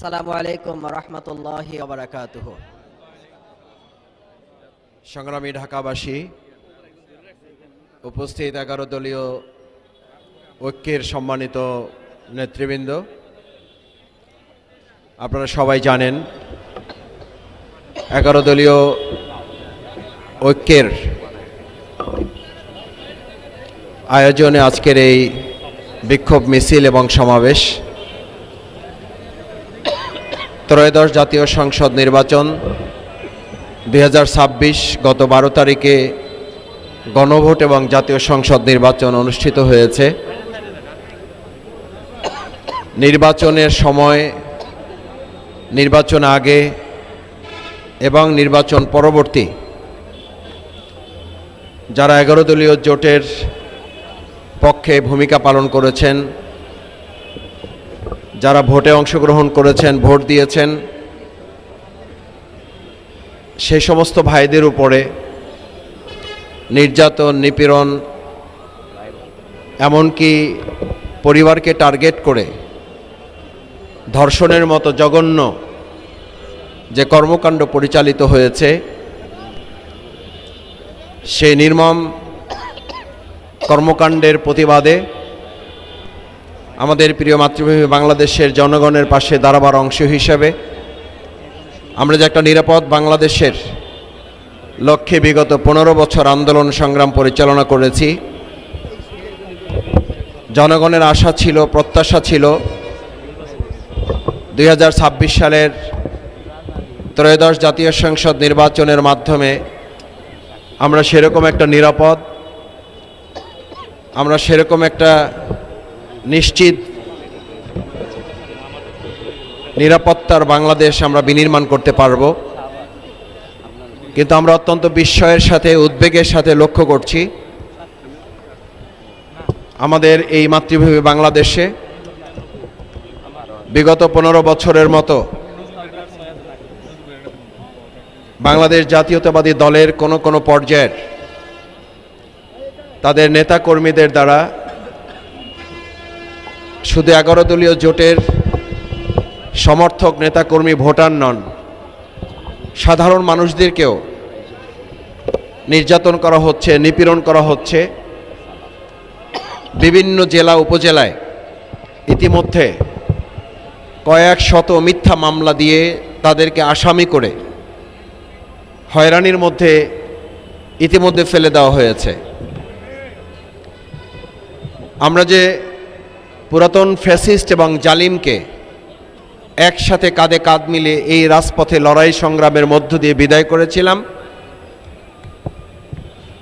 আসসালামু আলাইকুম রহমতুল্লাহি সংগ্রামী ঢাকাবাসী, উপস্থিত এগারো দলীয় ঐক্যের সম্মানিত নেতৃবৃন্দ, আপনারা সবাই জানেন, এগারো দলীয় ঐক্যের আয়োজনে আজকের এই বিক্ষোভ মিছিল এবং সমাবেশ ত্রয়োদশ জাতীয় সংসদ নির্বাচন দু হাজার ছাব্বিশ গত বারো তারিখে গণভোট এবং জাতীয় সংসদ নির্বাচন অনুষ্ঠিত হয়েছে। নির্বাচনের সময়, নির্বাচন আগে এবং নির্বাচন পরবর্তী। যারা এগারো দলীয় জোটের পক্ষে ভূমিকা পালন করেছেন যারা ভোটে অংশগ্রহণ করেছেন, ভোট দিয়েছেন সেই সমস্ত ভাইদের উপরে নির্যাতন, নিপীড়ন, এমনকি পরিবারকে টার্গেট করে ধর্ষণের মতো জঘন্য যে কর্মকাণ্ড পরিচালিত হয়েছে, সেই নির্মম কর্মকাণ্ডের প্রতিবাদে আমাদের প্রিয় মাতৃভূমি বাংলাদেশের জনগণের পাশে দাঁড়াবার অংশ হিসাবে আমরা যে একটা নিরাপদ বাংলাদেশের লক্ষ্যে বিগত পনেরো বছর আন্দোলন সংগ্রাম পরিচালনা করেছি, জনগণের আশা ছিল, প্রত্যাশা ছিল দু হাজার ছাব্বিশ সালের ত্রয়োদশ জাতীয় সংসদ নির্বাচনের মাধ্যমে আমরা সেরকম একটা নিরাপদ, আমরা সেরকম একটা নিশ্চিত। নিরাপত্তার বাংলাদেশ আমরা বিনির্মাণ করতে পারব। কিন্তু আমরা অত্যন্ত বিস্ময়ের সাথে, উদ্বেগের সাথে লক্ষ্য করছি, আমাদের এই মাতৃভূমি বাংলাদেশে বিগত পনেরো বছরের মতো বাংলাদেশ জাতীয়তাবাদী দলের কোনো কোনো পর্যায়ের তাদের নেতাকর্মীদের দ্বারা শুধু এগারো দলীয় জোটের সমর্থক নেতাকর্মী ভোটার নন, সাধারণ মানুষদেরকেও নির্যাতন করা হচ্ছে, নিপীড়ন করা হচ্ছে। বিভিন্ন জেলা, উপজেলায় ইতিমধ্যে কয়েক শত মিথ্যা মামলা দিয়ে তাদেরকে আসামি করে হয়রানির মধ্যে ইতিমধ্যে ফেলে দেওয়া হয়েছে। আমরা যে পুরাতন ফ্যাসিস্ট এবং জালিমকে একসাথে কাঁধে কাঁধ মিলে এই রাজপথে লড়াই সংগ্রামের মধ্য দিয়ে বিদায় করেছিলাম।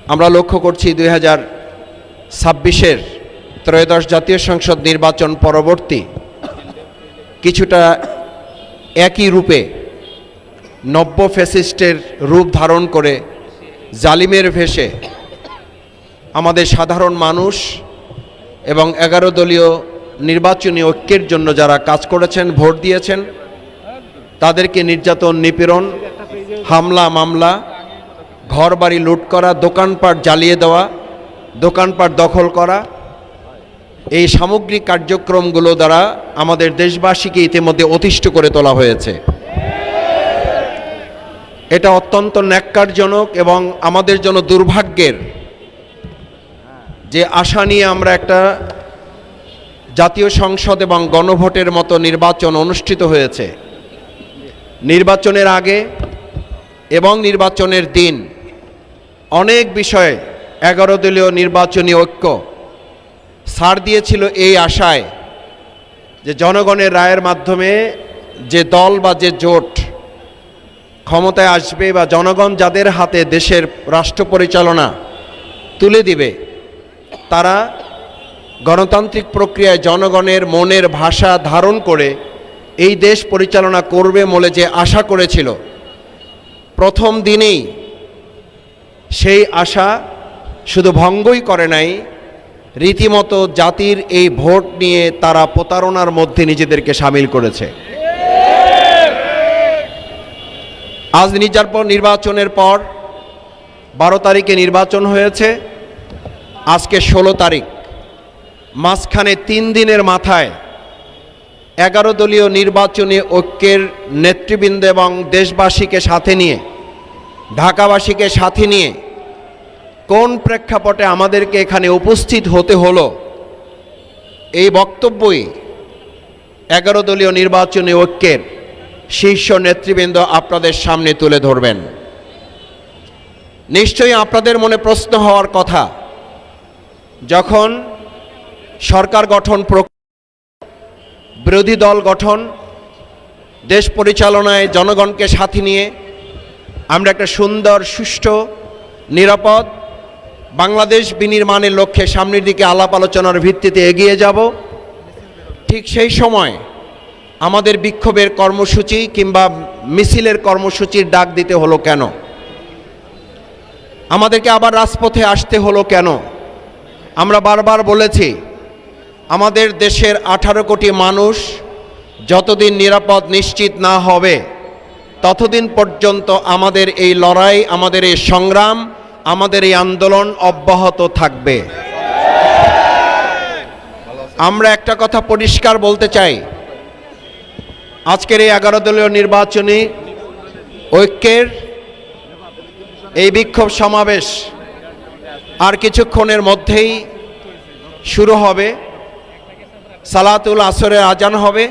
আমরা লক্ষ্য করছি দুই হাজার ছাব্বিশের ত্রয়োদশ জাতীয় সংসদ নির্বাচন পরবর্তী কিছুটা একই রূপে নব্য ফ্যাসিস্টের রূপ ধারণ করে জালিমের ভেসে আমাদের সাধারণ মানুষ এবং এগারো দলীয় নির্বাচনী ঐক্যের জন্য যারা কাজ করেছেন, ভোট দিয়েছেন, তাদেরকে নির্যাতন, নিপীড়ন, হামলা, মামলা ঘর বাড়ি লুট করা, দোকানপাট জ্বালিয়ে দেওয়া, দোকানপাট দখল করা, এই সামগ্রিক কার্যক্রমগুলো দ্বারা আমাদের দেশবাসীকে ইতিমধ্যে অতিষ্ঠ করে তোলা হয়েছে। এটা অত্যন্ত ন্যাক্কারজনক এবং আমাদের জন্য দুর্ভাগ্যের যে আশা নিয়ে আমরা একটা জাতীয় সংসদ এবং গণভোটের মতো নির্বাচন অনুষ্ঠিত হয়েছে। নির্বাচনের আগে এবং নির্বাচনের দিন অনেক বিষয়ে এগারো দলীয় নির্বাচনী ঐক্য ছাড় দিয়েছিল এই আশায় যে জনগণের রায়ের মাধ্যমে যে দল বা যে জোট ক্ষমতায় আসবে বা জনগণ যাদের হাতে দেশের রাষ্ট্র পরিচালনা তুলে দিবে, তারা গণতান্ত্রিক প্রক্রিয়ায় জনগণের মনের ভাষা ধারণ করে এই দেশ পরিচালনা করবে বলে যে আশা করেছিল। প্রথম দিনেই সেই আশা শুধু ভঙ্গই করে নাই, রীতিমতো জাতির এই ভোট নিয়ে তারা প্রতারণার মধ্যে নিজেদেরকে সামিল করেছে। আজ নির্যাপন নির্বাচনের পর বারো তারিখে নির্বাচন হয়েছে, আজকে ষোলো তারিখ। মাঝখানে তিন দিনের মাথায় এগারো দলীয় নির্বাচনী ঐক্যের নেতৃবৃন্দ এবং দেশবাসীকে সাথে নিয়ে, ঢাকাবাসীকে সাথে নিয়ে কোন প্রেক্ষাপটে আমাদেরকে এখানে উপস্থিত হতে হলো, এই বক্তব্যই এগারো দলীয় নির্বাচনী ঐক্যের শীর্ষ নেতৃবৃন্দ আপনাদের সামনে তুলে ধরবেন। নিশ্চয়ই আপনাদের মনে প্রশ্ন হওয়ার কথা, যখন সরকার গঠন বিরোধী দল গঠন, দেশ পরিচালনায় জনগণকে সাথে নিয়ে আমরা একটা সুন্দর, সুষ্ঠু, নিরাপদ বাংলাদেশ বিনির্মাণের লক্ষ্যে সামনের দিকে আলাপ আলোচনার ভিত্তিতে এগিয়ে যাব। ঠিক সেই সময় আমাদের বিক্ষোভের কর্মসূচি কিংবা মিছিলের কর্মসূচির ডাক দিতে হলো কেন? আমাদেরকে আবার রাজপথে আসতে হলো কেন? আমরা বারবার বলেছি আমাদের দেশের আঠারো কোটি মানুষ যতদিন নিরাপদ নিশ্চিত না হবে, ততদিন পর্যন্ত আমাদের এই লড়াই, আমাদের এই সংগ্রাম, আমাদের এই আন্দোলন অব্যাহত থাকবে। আমরা একটা কথা পরিষ্কার বলতে চাই। আজকের এই এগারো দলীয় নির্বাচনী ঐক্যের এই বিক্ষোভ সমাবেশ আর কিছুক্ষণের মধ্যেই শুরু হবে। সালাতুল আসরের আজান হবে,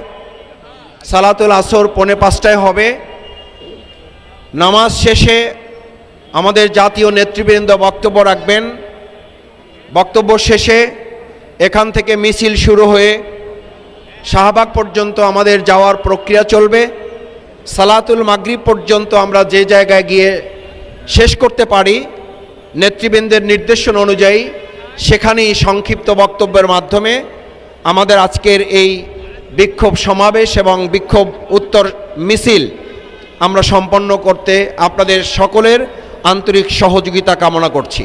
সালাতুল আসর পৌনে পাঁচটায় হবে। নামাজ শেষে আমাদের জাতীয় নেতৃবৃন্দ বক্তব্য রাখবেন। বক্তব্য শেষে এখান থেকে মিছিল শুরু হয়ে শাহবাগ পর্যন্ত আমাদের যাওয়ার প্রক্রিয়া চলবে। সালাতুল মাগরিব পর্যন্ত আমরা যে জায়গায় গিয়ে শেষ করতে পারি, নেতৃবৃন্দের নির্দেশন অনুযায়ী সেখানেই সংক্ষিপ্ত বক্তব্যের মাধ্যমে আমাদের আজকের এই বিক্ষোভ সমাবেশ এবং বিক্ষোভ উত্তর মিছিল আমরা সম্পন্ন করতে আপনাদের সকলের আন্তরিক সহযোগিতা কামনা করছি।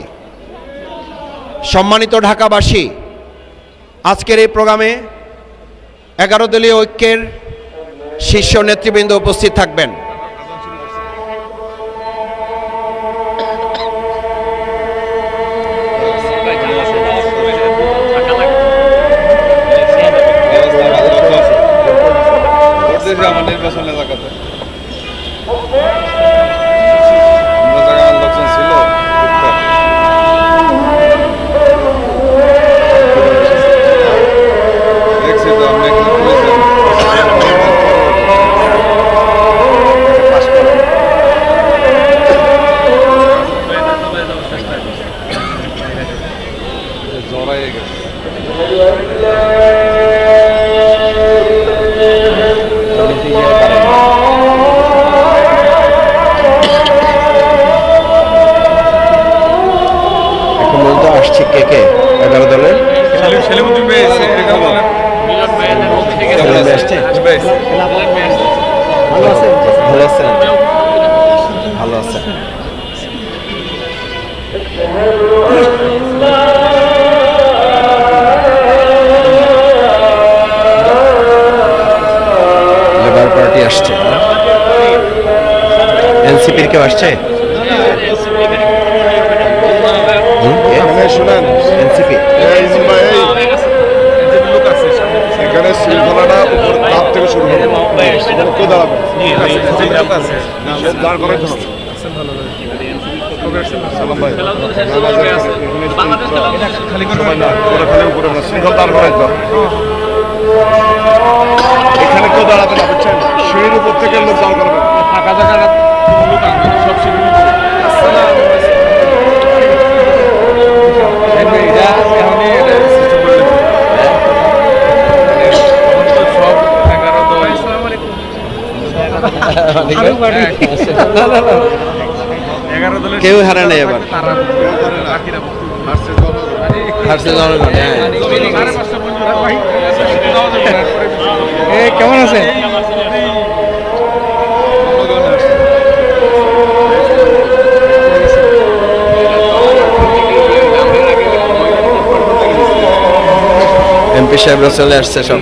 সম্মানিত ঢাকাবাসী, আজকের এই প্রোগ্রামে এগারো দলীয় ঐক্যের শীর্ষ নেতৃবৃন্দ উপস্থিত থাকবেন। দেশে আমার নির্বাচন আসছে কে কে? এগারো দলের? আসছে? ভাই। ভালো আছেন? ভালো আছেন? লেবার পার্টি আসছে এনসিপির কেউ আসছে? শুনেন এনসিপি। এখানে শৃঙ্খলাটা উপর তাপ থেকে শুরু হবে। কেউ দাঁড়াবে? দাঁড় করাই হবে এখানে কেউ দাঁড়াবে না বুঝছেন? সিঁড়ির উপর থেকে লোক দাঁড় করবে। ফাঁকা জায়গা সব সিঁড়ি কেউ হারে নাই এবার। হ্যাঁ। কেমন আছে এমপি সাহেবরা চলে আসছে সব।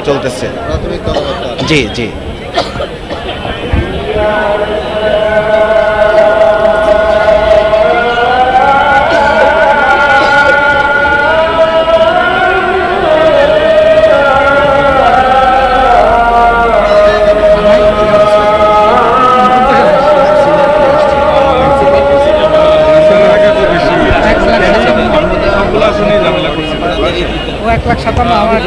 চলতেছে। জি জি। ও এক লাখ সাতান্ন আমার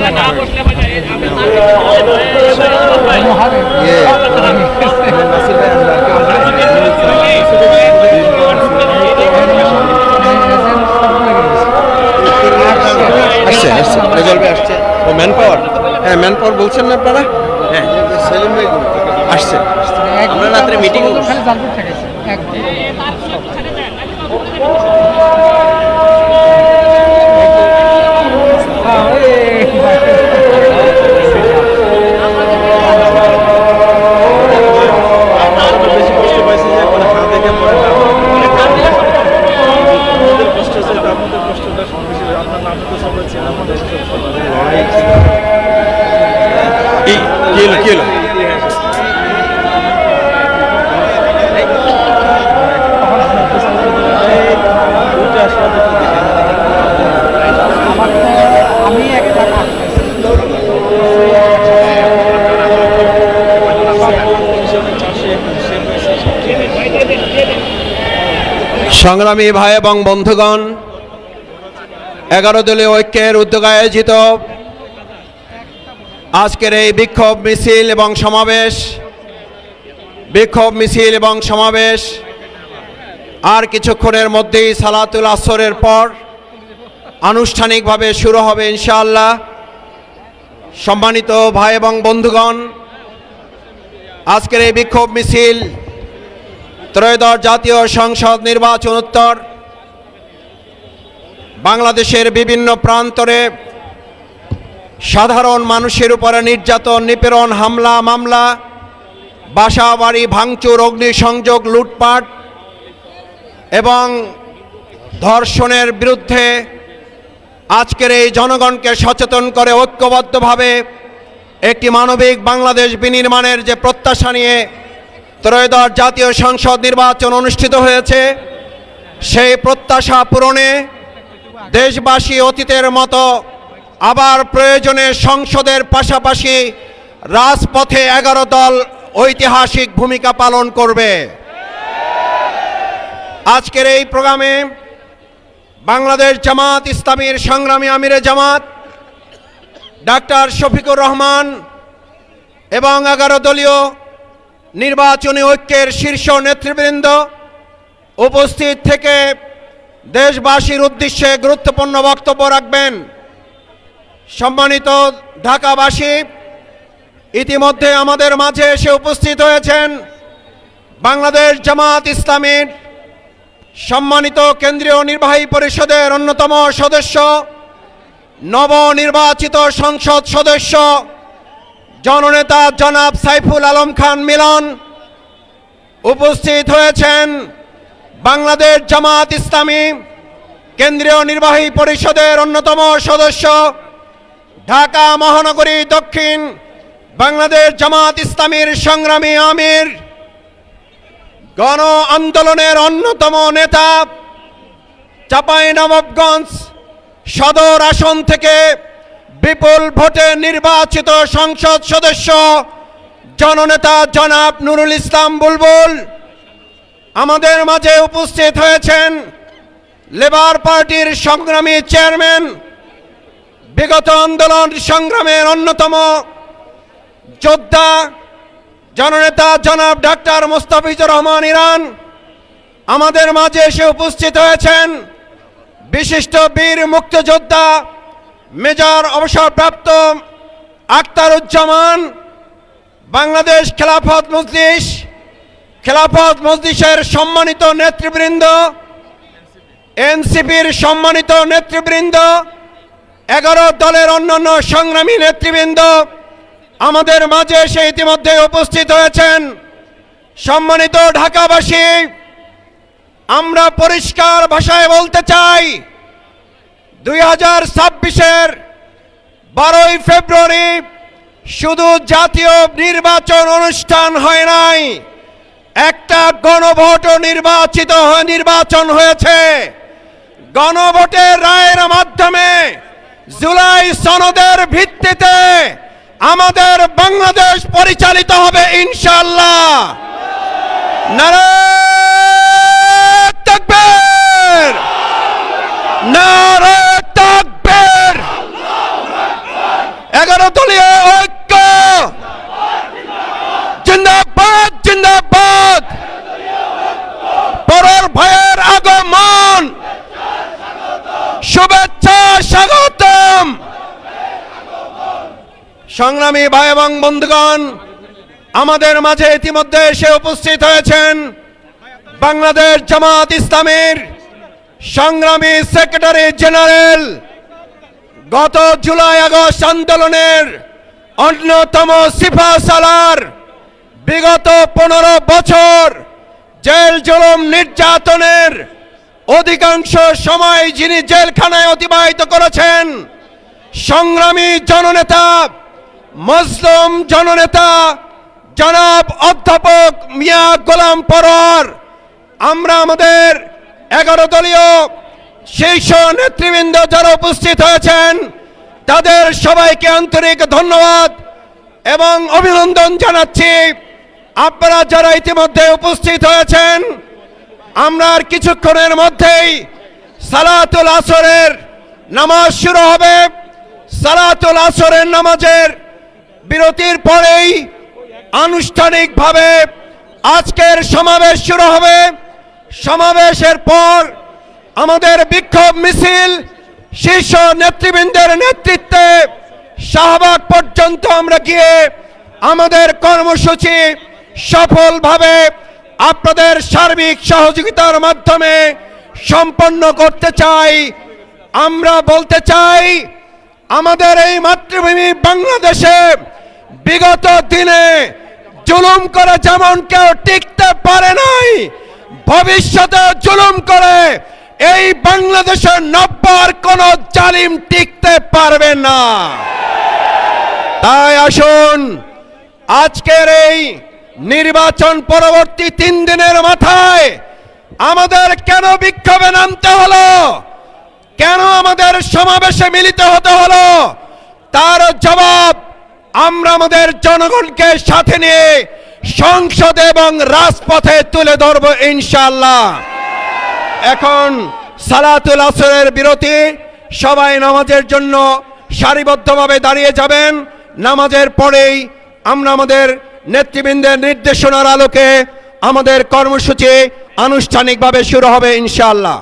সংগ্রামী ভাই এবং বন্ধুগণ, এগারো দলীয় ঐক্যের উদ্যোগে আয়োজিত আজকের এই বিক্ষোভ মিছিল এবং সমাবেশ, বিক্ষোভ মিছিল এবং সমাবেশ, আর কিছুক্ষণের মধ্যেই সালাতুল আসরের পর আনুষ্ঠানিকভাবে শুরু হবে ইনশাআল্লাহ। সম্মানিত ভাই এবং বন্ধুগণ, আজকের এই বিক্ষোভ মিছিল ত্রয়োদশ জাতীয় সংসদ নির্বাচন উত্তর। বাংলাদেশের বিভিন্ন প্রান্তরে সাধারণ মানুষের উপরে নির্যাতন, নিপীড়ন, হামলা, মামলা বাসা বাড়ি ভাঙচুর, অগ্নিসংযোগ, লুটপাট এবং ধর্ষণের বিরুদ্ধে আজকের এই জনগণকে সচেতন করে ঐক্যবদ্ধভাবে একটি মানবিক বাংলাদেশ বিনির্মাণের যে প্রত্যাশা নিয়ে ত্রয়োদশ জাতীয় সংসদ নির্বাচন অনুষ্ঠিত হয়েছে। সেই প্রত্যাশা পূরণে দেশবাসী অতীতের মতো আবার প্রয়োজনে সংসদের পাশাপাশি রাজপথে এগারো দল ঐতিহাসিক ভূমিকা পালন করবে। আজকের এই প্রোগ্রামে বাংলাদেশ জামাত ইসলামীর সংগ্রামী আমিরে জামাত, ডাক্তার শফিকুর রহমান এবং এগারো দলীয় নির্বাচনী ঐক্যের শীর্ষ নেতৃবৃন্দ উপস্থিত থেকে দেশবাসীর উদ্দেশ্যে গুরুত্বপূর্ণ বক্তব্য রাখবেন। সম্মানিত ঢাকাবাসী, ইতিমধ্যে আমাদের মাঝে এসে উপস্থিত হয়েছেন বাংলাদেশ জামাত ইসলামীর সম্মানিত কেন্দ্রীয় নির্বাহী পরিষদের অন্যতম সদস্য, নবনির্বাচিত সংসদ সদস্য জননেতা জনাব সাইফুল আলম খান মিলন উপস্থিত হয়েছেন বাংলাদেশ জামাত ইসলামী কেন্দ্রীয় নির্বাহী পরিষদের অন্যতম সদস্য ঢাকা মহানগরী দক্ষিণ বাংলাদেশ জামাত ইসলামীর সংগ্রামী আমির, গণ আন্দোলনের অন্যতম নেতা, চাঁপাইনবাবগঞ্জ সদর আসন থেকে বিপুল ভোটে নির্বাচিত সংসদ সদস্য জননেতা জনাব নুরুল ইসলাম বুলবুল। আমাদের মাঝে উপস্থিত হয়েছেন লেবার পার্টির সংগ্রামী চেয়ারম্যান, বিগত আন্দোলন সংগ্রামের অন্যতম যোদ্ধা জননেতা জনাব ডাক্তার মোস্তাফিজুর রহমান ইরান। আমাদের মাঝে এসে উপস্থিত হয়েছেন বিশিষ্ট বীর মুক্তিযোদ্ধা মেজর অবসরপ্রাপ্ত আখতারুজ্জামান বাংলাদেশ খেলাফত মজলিস, খেলাফত মজলিসের সম্মানিত নেতৃবৃন্দ, এনসিপির সম্মানিত নেতৃবৃন্দ, এগারো দলের অন্যান্য সংগ্রামী নেতৃবৃন্দ আমাদের মাঝে এসে ইতিমধ্যে উপস্থিত হয়েছেন। সম্মানিত ঢাকাবাসী, আমরা পরিষ্কার ভাষায় বলতে চাই দুই হাজার ছাব্বিশের বারোই ফেব্রুয়ারি শুধু জাতীয় নির্বাচন অনুষ্ঠান হয় নাই, একটা গণভোট নির্বাচিত নির্বাচন হয়েছে। গণভোটের রায়ের মাধ্যমে জুলাই সনদের ভিত্তিতে আমাদের বাংলাদেশ পরিচালিত হবে ইনশাল্লাহ নারায়ণ সংগ্রামী ভাই এবং বন্ধুগণ, আমাদের মাঝে ইতিমধ্যে এসে উপস্থিত হয়েছেন বাংলাদেশ জামাত ইসলামের সংগ্রামী সেক্রেটারি জেনারেল। গত জুলাই আগস্ট আন্দোলনের অন্যতম সিফা সালার বিগত পনেরো বছর জেল জুলুম নির্যাতনের অধিকাংশ সময় যিনি জেলখানায় অতিবাহিত করেছেন, সংগ্রামী জননেতা মজলুম জননেতা জনাব অধ্যাপক মিয়া গোলাম পরোয়ার, আমরা আমাদের এগারো দলীয় শীর্ষ নেতৃবৃন্দ যারা উপস্থিত হয়েছেন, তাদের সবাইকে আন্তরিক ধন্যবাদ এবং অভিনন্দন জানাচ্ছি। আপনারা যারা ইতিমধ্যে উপস্থিত হয়েছেন, আমরা আর কিছুক্ষণের মধ্যেই সালাতুল আসরের নামাজ শুরু হবে। সালাতুল আসরের নামাজের বিরতির পরেই আনুষ্ঠানিকভাবে আজকের সমাবেশ শুরু হবে। সমাবেশের পর আমাদের বিক্ষোভ মিছিল শীর্ষ নেতৃবৃন্দের নেতৃত্বে শাহবাগ পর্যন্ত আমরা গিয়ে আমাদের কর্মসূচি সফলভাবে আপনাদের সার্বিক সহযোগিতার মাধ্যমে সম্পন্ন করতে চাই। আমরা বলতে চাই, আমাদের এই মাতৃভূমি বাংলাদেশে বিগত দিনে জুলুম করে যেমন কেউ টিকতে পারে নাই, ভবিষ্যতে জুলুম করে এই বাংলাদেশের নব্বর কোন জালিম টিকতে পারবে না। তাই আসুন, আজকের এই নির্বাচন পরবর্তী তিন দিনের মাথায় আমাদের কেন বিক্ষোভে নামতে হলো? কেন আমাদের সমাবেশে মিলিত হতে হলো? তার জবাব আমরা আমাদের জনগণকে সাথে নিয়ে সংসদে এবং রাজপথে তুলে ধরবো ইনশাল্লাহ এখন সালাতুল আসরের বিরতি, সবাই নামাজের জন্য সারিবদ্ধভাবে দাঁড়িয়ে যাবেন। নামাজের পরেই আমরা আমাদের নেতৃবৃন্দের নির্দেশনার আলোকে আমাদের কর্মসূচি আনুষ্ঠানিকভাবে শুরু হবে ইনশাআল্লাহ।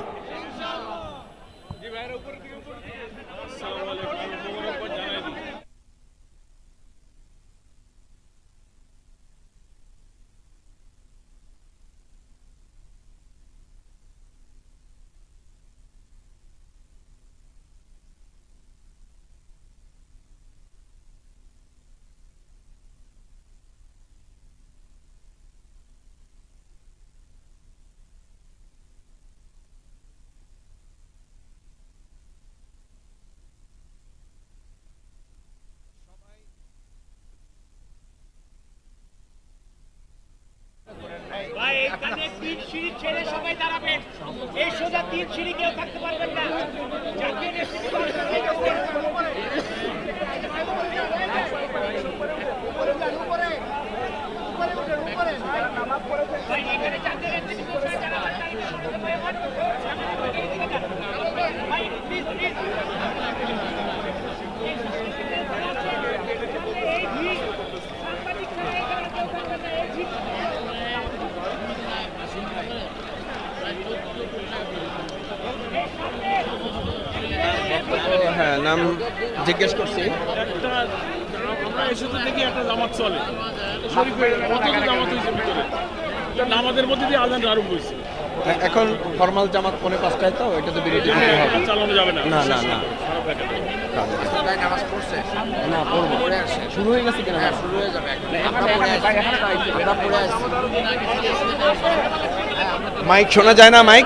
ছেড়ে সবাই দাঁড়াবেন এই সোজা তিন সিঁড়ি কেউ থাকতে পারবেন না। হ্যাঁ নাম জিজ্ঞেস করছি। আমরা এসে তো দেখি একটা জামাত চলে। শরীফ হয়ে গেল কত জামাত নামাজের মধ্যে দিয়ে আজান আরম্ভ হয়েছে। এখন ফর্মাল জামাত পনে পাঁচটায় তো এটা তো বিরতি চালানো যাবে না। না, না, শুরু হয়ে গেছে কিনা? শুরু হয়ে যাবে মাইক শোনা যায় না মাইক?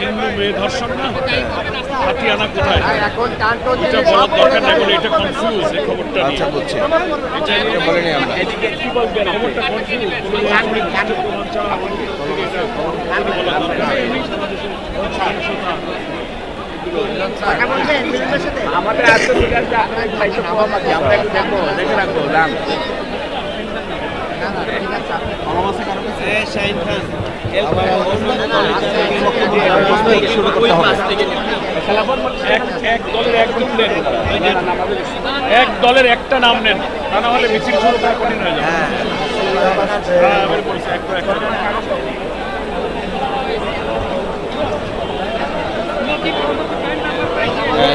হিন্দু মেয়ে ধর্ষণ না হাতিয়ানা কোথায় এটা বলার দরকার না বলে এটা কনফিউজ এই খবরটা আচ্ছা বুঝছি এটা বলেনি আমরা কি বলবেন খবরটা কনফিউজ আমাদের আজকে আপনার ভাইকে কম আমরা একটু দেখব দেখে রাখব দাম এক দলের একটা নাম নেন। তা না হলে মিছিল শুরু করা কঠিন হয়ে যাবে।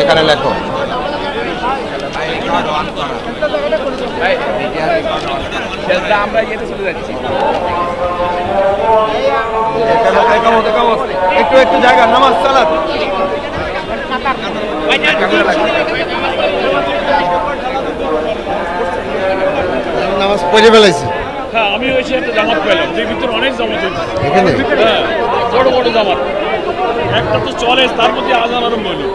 এখানে লেখো। আমরা ইয়েতে চলে যাচ্ছি একটু একটু জায়গা নামাজ চালাত। নামাজ পড়ে ফেলাইছি হ্যাঁ আমি ওই একটা জামাত পেলাম যে ভিতরে অনেক জামাত এখানে? হ্যাঁ বড় বড় জামাত। একটা তো চলে তার মধ্যে আজান আরম্ভ হলো।